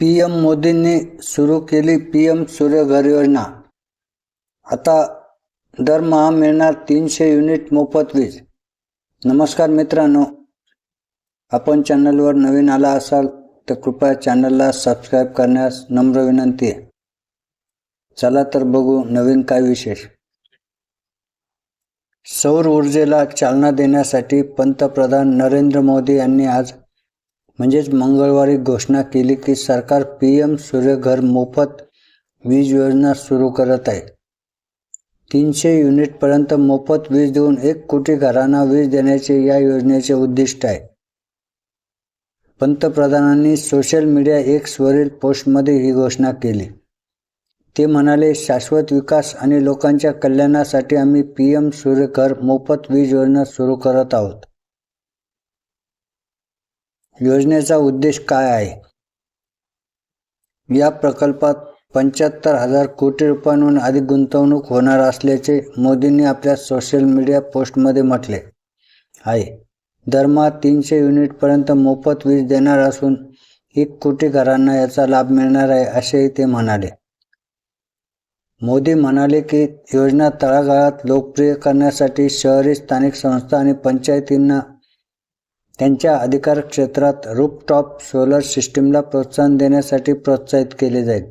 P M मोदींनी सुरू केली पी एम सूर्यघर योजना. आता दरमहा मिळणार तीनशे युनिट मोफत वीज. नमस्कार मित्रांनो आपण चॅनलवर नवीन आला असाल तर कृपया चॅनलला सबस्क्राईब करण्यास नम्र विनंती आहे. चला तर बघू नवीन काय विशेष. सौर ऊर्जेला चालना देण्यासाठी पंतप्रधान नरेंद्र मोदी यांनी आज म्हणजेच मंगळवारी घोषणा केली की सरकार पी एम सूर्यघर मोफत वीज योजना सुरू करत आहे. तीनशे युनिटपर्यंत मोफत वीज देऊन एक कोटी घरांना वीज देण्याचे या योजनेचे उद्दिष्ट आहे. पंतप्रधानांनी सोशल मीडिया एक्सवरील पोस्टमध्ये ही घोषणा केली. ते म्हणाले शाश्वत विकास आणि लोकांच्या कल्याणासाठी आम्ही पी एम सूर्यघर मोफत वीज योजना सुरू करत आहोत. योजनेचा उद्देश काय आहे? या प्रकल्पात पंच्याहत्तर हजार कोटी रुपयांहून अधिक गुंतवणूक होणार असल्याचे मोदींनी आपल्या सोशल मीडिया पोस्टमध्ये म्हटले आहे. दरमहा तीनशे युनिटपर्यंत मोफत वीज देणार असून एक कोटी घरांना याचा लाभ मिळणार आहे असेही ते म्हणाले. मोदी म्हणाले की योजना तळागाळात लोकप्रिय करण्यासाठी शहरी स्थानिक संस्था आणि पंचायतींना त्यांच्या अधिकार क्षेत्रात रूपटॉप सोलर सिस्टीमला प्रोत्साहन देण्यासाठी प्रोत्साहित केले जाईल.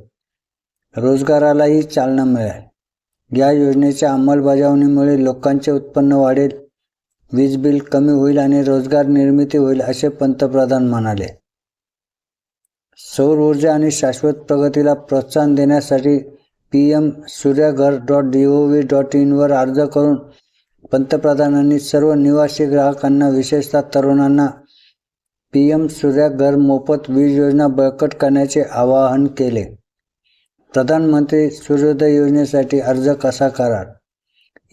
रोजगारालाही चालना मिळेल. या योजनेच्या अंमलबजावणीमुळे लोकांचे उत्पन्न वाढेल वीज बिल कमी होईल आणि रोजगार निर्मिती होईल असे पंतप्रधान म्हणाले. सौर ऊर्जा आणि शाश्वत प्रगतीला प्रोत्साहन देण्यासाठी P M Suryaghar dot D O V dot इनवर अर्ज करून पंतप्रधानांनी सर्व निवासी ग्राहकांना विशेषतः तरुणांना पी एम सूर्यघर मोफत वीज योजना बळकट करण्याचे आवाहन केले. प्रधानमंत्री सूर्योदय योजनेसाठी अर्ज कसा कराल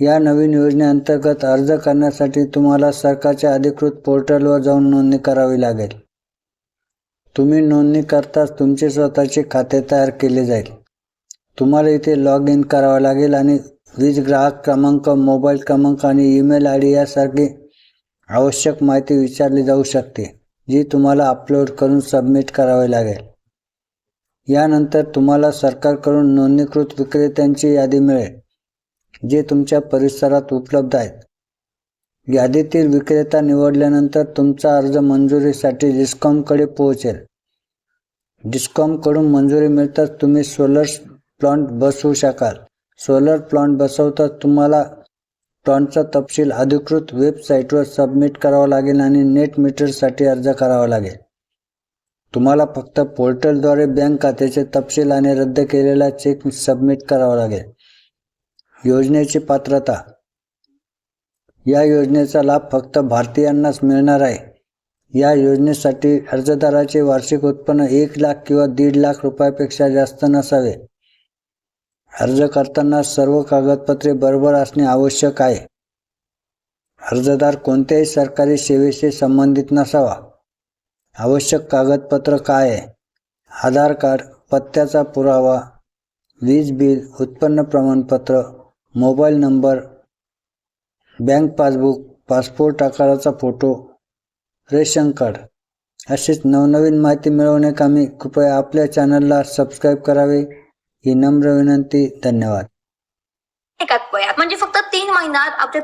या नवीन योजनेअंतर्गत अर्ज करण्यासाठी तुम्हाला सरकारच्या अधिकृत पोर्टलवर जाऊन नोंदणी करावी लागेल. तुम्ही नोंदणी करताच तुमचे स्वतःचे खाते तयार केले जाईल. तुम्हाला इथे लॉग इन करावं लागेल आणि वीज ग्राहक क्रमांक मोबाईल क्रमांक आणि ईमेल आय डी यासारखी आवश्यक माहिती विचारली जाऊ शकते जी तुम्हाला अपलोड करून सबमिट करावे लागेल. यानंतर तुम्हाला सरकारकडून नोंदणीकृत विक्रेत्यांची यादी मिळेल जे तुमच्या परिसरात उपलब्ध आहेत. यादीतील विक्रेता निवडल्यानंतर तुमचा अर्ज मंजुरीसाठी डिस्कॉमकडे पोहोचेल. डिस्कॉमकडून मंजुरी मिळताच तुम्ही सोलर प्लांट बसवू शकाल. सोलर प्लांट बसवता तुम्हाला प्लांटचा तपशील अधिकृत वेबसाईटवर सबमिट करावा लागेल आणि नेट मीटरसाठी अर्ज करावा लागेल. तुम्हाला फक्त पोर्टलद्वारे बँक खात्याचे तपशील आणि रद्द केलेला चेक सबमिट करावा लागेल. योजनेची पात्रता. या योजनेचा लाभ फक्त भारतीयांनाच मिळणार आहे. या योजनेसाठी अर्जदाराचे वार्षिक उत्पन्न एक लाख किंवा दीड लाख रुपयापेक्षा जास्त नसावे. अर्ज करताना सर्व कागदपत्रे बरोबर असणे आवश्यक आहे. अर्जदार कोणत्याही सरकारी सेवेशी संबंधित नसावा. आवश्यक कागदपत्र काय आहे? आधार कार्ड पत्त्याचा पुरावा वीज बिल उत्पन्न प्रमाणपत्र mobile number bank passbook passport आकाराचा फोटो रेशन कार्ड. अशीच नवनवीन माहिती मिळवण्याकामी कृपया आपल्या चॅनलला सबस्क्राईब करावे. ही नम्र विनंती धन्यवाद. म्हणजे फक्त तीन महिन्यात आपले